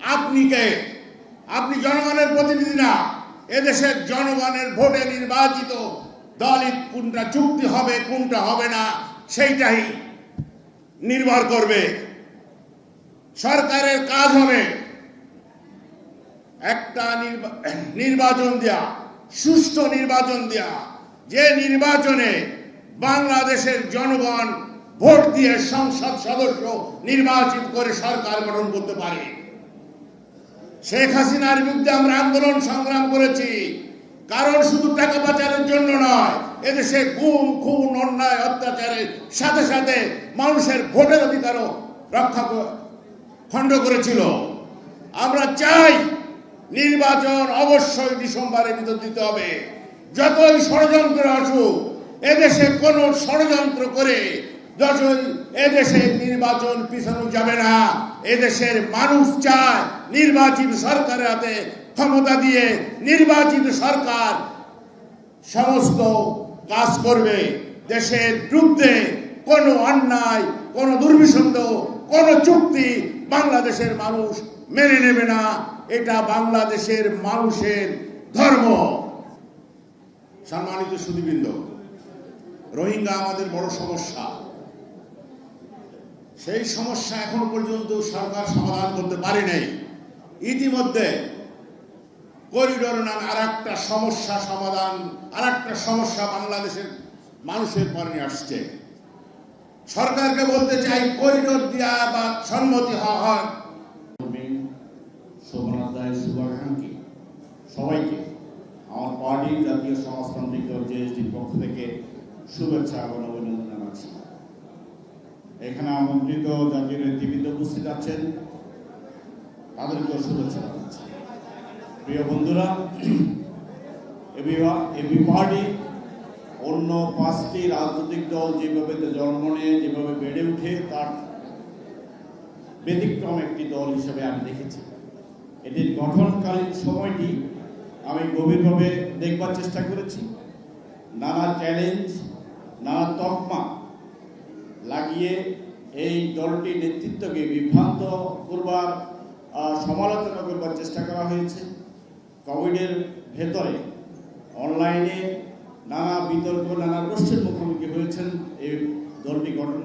আপনি কে আপনি জনগণের প্রতিনিধি না এদেশের জনগণের ভোটে নির্বাচিত দলই কোনটা চুক্তি হবে, কোনটা হবে না, সেইটাই নির্ভর করবে। সরকারের কাজ হবে একটা নির্বা- নির্বাচন দেয়া, সুষ্ঠু নির্বাচন দেয়া। যে নির্বাচনে বাংলাদেশের জনগণ ভোট দিয়ে সংসদ সদস্য নির্বাচিত করে সরকার গঠন করতে পারে। শেখ হাসিনার বিরুদ্ধে আমরা আন্দোলন সংগ্রাম করেছি। কারণ শুধু টাকা পাচারের জন্য নয়, এদেশে গুম, খুন, অন্যায়, অত্যাচারের সাথে সাথে মানুষের ভোটের অধিকারও রক্ষা খণ্ড করেছিল। আমরা চাই নির্বাচন অবশ্যই ডিসেম্বরের ভিতর দিতে হবে। যতই ষড়যন্ত্র আসুক, এদেশে কোন ষড়যন্ত্র করে যতই এদেশে নির্বাচন পিছানো যাবে না। এদেশের মানুষ চায় নির্বাচিত সরকারের হাতে ক্ষমতা দিয়ে নির্বাচিত সরকার সমস্ত কাজ করবে। দেশের বিরুদ্ধে কোনো অন্যায়, কোনো দুর্বিসন্ধ কোনো চুক্তি বাংলাদেশের মানুষ মেনে নেবে না। এটা বাংলাদেশের মানুষের ধর্ম। সম্মানিত সুদীবৃন্দ রোহিঙ্গা আমাদের বড় সমস্যা। সেই সমস্যা এখনও পর্যন্ত সরকার সমাধান করতে পারে নাই। ইতিমধ্যে করিডোর নামে আর একটা সমস্যা সমাধান আর একটা সমস্যা বাংলাদেশের মানুষের পরে আসছে। সরকারকে বলতে চাই, করিডোর দেওয়া বা সম্মতি হওয়া কর্মী শোভনা দায় শুভাকাঙ্ক্ষী সবাইকে। আমার পার্টি জাতীয় সমাজতান্ত্রিক দল, জেএসডির পক্ষ থেকে শুভেচ্ছা এবং অভিনন্দন জানাচ্ছি। এখানে আমন্ত্রিত জাতীয় নেতৃবৃন্দ উপস্থিত আছেন। তাদেরকেও শুভেচ্ছা জানাচ্ছি। প্রিয় বন্ধুরা এবি পার্টি অন্য পাঁচটি রাজনৈতিক দল যেভাবে জন্ম নেয়, যেভাবে বেড়ে ওঠে, তার ব্যতিক্রম একটি দল হিসেবে আমি দেখেছি। এটির গঠনকালীন সময়টি আমি গভীরভাবে দেখবার চেষ্টা করেছি। নানা চ্যালেঞ্জ নানা তকমা লাগিয়ে এই দলটির নেতৃত্বকে বিভ্রান্ত করবার সমালোচনা করবার চেষ্টা করা হয়েছে। কোভিডের ভেতরে অনলাইনে নানা বিতর্ক, নানা প্রশ্নের মুখোমুখি হয়েছেন এই দলটি গঠন